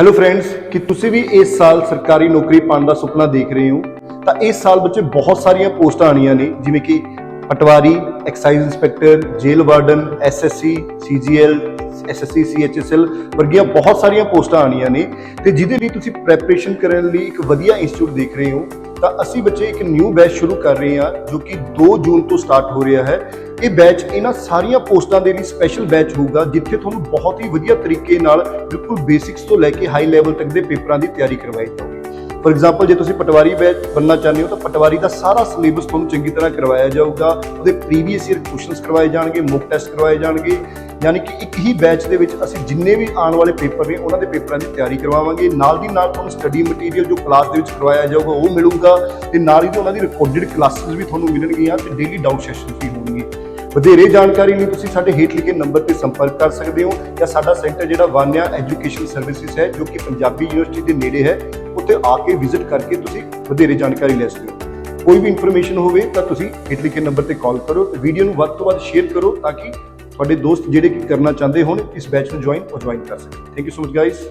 Hello friends ਕਿ ਤੁਸੀਂ ਵੀ ਇਸ ਸਾਲ ਸਰਕਾਰੀ ਨੌਕਰੀ ਪਾਉਣ ਦਾ ਸੁਪਨਾ ਦੇਖ ਰਹੇ ਹੋ, ਤਾਂ ਇਸ ਸਾਲ ਬੱਚੇ ਬਹੁਤ ਸਾਰੀਆਂ ਪੋਸਟਾਂ ਆਣੀਆਂ ਨੇ, ਜਿਵੇਂ ਕਿ patwari excise inspector jail warden SSC CGL SSC CHSL ਵਰਗੀਆਂ ਬਹੁਤ ਸਾਰੀਆਂ ਪੋਸਟਾਂ ਆਣੀਆਂ ਨੇ, ਤੇ ਜਿਹਦੇ ਲਈ ਤੁਸੀਂ ਪ੍ਰੈਪਰੇਸ਼ਨ ਕਰਨ ਲਈ ਇੱਕ ਵਧੀਆ ਇੰਸਟੀਚਿਊਟ ਦੇਖ ਰਹੇ ਹੋ, ਤਾਂ ਅਸੀਂ ਬੱਚੇ ਇੱਕ ਨਿਊ ਬੈਚ ਸ਼ੁਰੂ ਕਰ ਰਹੇ ਹਾਂ, ਜੋ ਕਿ 2 ਜੂਨ ਤੋਂ ਸਟਾਰਟ ਹੋ ਰਿਹਾ ਹੈ ਇਹ ਬੈਚ ਇਹਨਾਂ ਸਾਰੀਆਂ ਪੋਸਟਾਂ ਦੇ ਲਈ ਸਪੈਸ਼ਲ ਬੈਚ ਹੋਊਗਾ, ਜਿੱਥੇ ਤੁਹਾਨੂੰ ਬਹੁਤ ਹੀ ਵਧੀਆ ਤਰੀਕੇ ਨਾਲ ਬਿਲਕੁਲ ਬੇਸਿਕਸ ਤੋਂ ਲੈ ਕੇ ਹਾਈ ਲੈਵਲ ਤੱਕ ਦੇ ਪੇਪਰਾਂ ਦੀ ਤਿਆਰੀ ਕਰਵਾਈ ਜਾਊਗੀ। ਫੋਰ ਐਗਜ਼ਾਮਪਲ ਜੇ ਤੁਸੀਂ ਪਟਵਾਰੀ ਬੈਚ ਬੰਨਣਾ ਚਾਹੁੰਦੇ ਹੋ, ਤਾਂ ਪਟਵਾਰੀ ਦਾ ਸਾਰਾ ਸਿਲੇਬਸ ਤੁਹਾਨੂੰ ਚੰਗੀ ਤਰ੍ਹਾਂ ਕਰਵਾਇਆ ਜਾਊਗਾ। ਉਹਦੇ ਪ੍ਰੀਵੀਅਸ ਈਅਰ ਕੁਐਸਚਨਸ ਕਰਵਾਏ ਜਾਣਗੇ ਮੌਕ ਟੈਸਟ ਕਰਵਾਏ ਜਾਣਗੇ। ਯਾਨੀ ਕਿ ਇੱਕ ਹੀ ਬੈਚ ਦੇ ਵਿੱਚ ਅਸੀਂ ਜਿੰਨੇ ਵੀ ਆਉਣ ਵਾਲੇ ਪੇਪਰ ਨੇ, ਉਹਨਾਂ ਦੇ ਪੇਪਰਾਂ ਦੀ ਤਿਆਰੀ ਕਰਵਾਵਾਂਗੇ। ਨਾਲ ਦੀ ਨਾਲ ਤੁਹਾਨੂੰ ਸਟੱਡੀ ਮਟੀਰੀਅਲ ਜੋ ਕਲਾਸ ਦੇ ਵਿੱਚ ਕਰਵਾਇਆ ਜਾਊਗਾ, ਉਹ ਮਿਲੂਗਾ। ਤੇ ਨਾਲ ਹੀ ਉਹਨਾਂ ਦੀ ਰਿਕਾਰਡਡ ਕਲਾਸਿਸ ਵੀ ਤੁਹਾਨੂੰ ਮਿਲਣਗੀਆਂ ਤੇ ਡੇਲੀ ਡਾਊਟ ਸੈਸ਼ਨਸ ਵੀ ਹੋਣਗੇ ਵਧੇਰੇ ਜਾਣਕਾਰੀ ਲਈ ਤੁਸੀਂ ਸਾਡੇ ਹੇਠ ਲਿਖੇ ਨੰਬਰ ਤੇ ਸੰਪਰਕ ਕਰ ਸਕਦੇ ਹੋ ਜਾਂ ਸਾਡਾ ਸੈਂਟਰ ਜਿਹੜਾ ਵਾਨਿਆ ਐਜੂਕੇਸ਼ਨ ਸਰਵਿਸਿਜ਼ ਹੈ, ਜੋ ਕਿ ਪੰਜਾਬੀ ਯੂਨੀਵਰਸਿਟੀ ਦੇ ਨੇੜੇ ਹੈ, ਉੱਥੇ ਆ ਕੇ ਵਿਜ਼ਿਟ ਕਰਕੇ ਤੁਸੀਂ ਵਧੇਰੇ ਜਾਣਕਾਰੀ ਲੈ ਸਕਦੇ ਹੋ। ਕੋਈ ਵੀ ਇਨਫੋਰਮੇਸ਼ਨ ਹੋਵੇ ਤਾਂ ਤੁਸੀਂ ਹੇਠ ਲਿਖੇ ਨੰਬਰ ਤੇ ਕਾਲ ਕਰੋ ਤੇ ਵੀਡੀਓ ਨੂੰ ਵੱਧ ਤੋਂ ਵੱਧ ਸ਼ੇਅਰ ਕਰੋ ਤਾਂ ਕਿ ਤੁਹਾਡੇ ਦੋਸਤ ਜਿਹੜੇ ਕਿ ਕਰਨਾ ਚਾਹੁੰਦੇ ਹੋਣ, ਇਸ ਬੈਚ ਨੂੰ ਜੁਆਇਨ ਉਹ ਜੁਆਇਨ ਕਰ ਸਕਣ। Thank you so much guys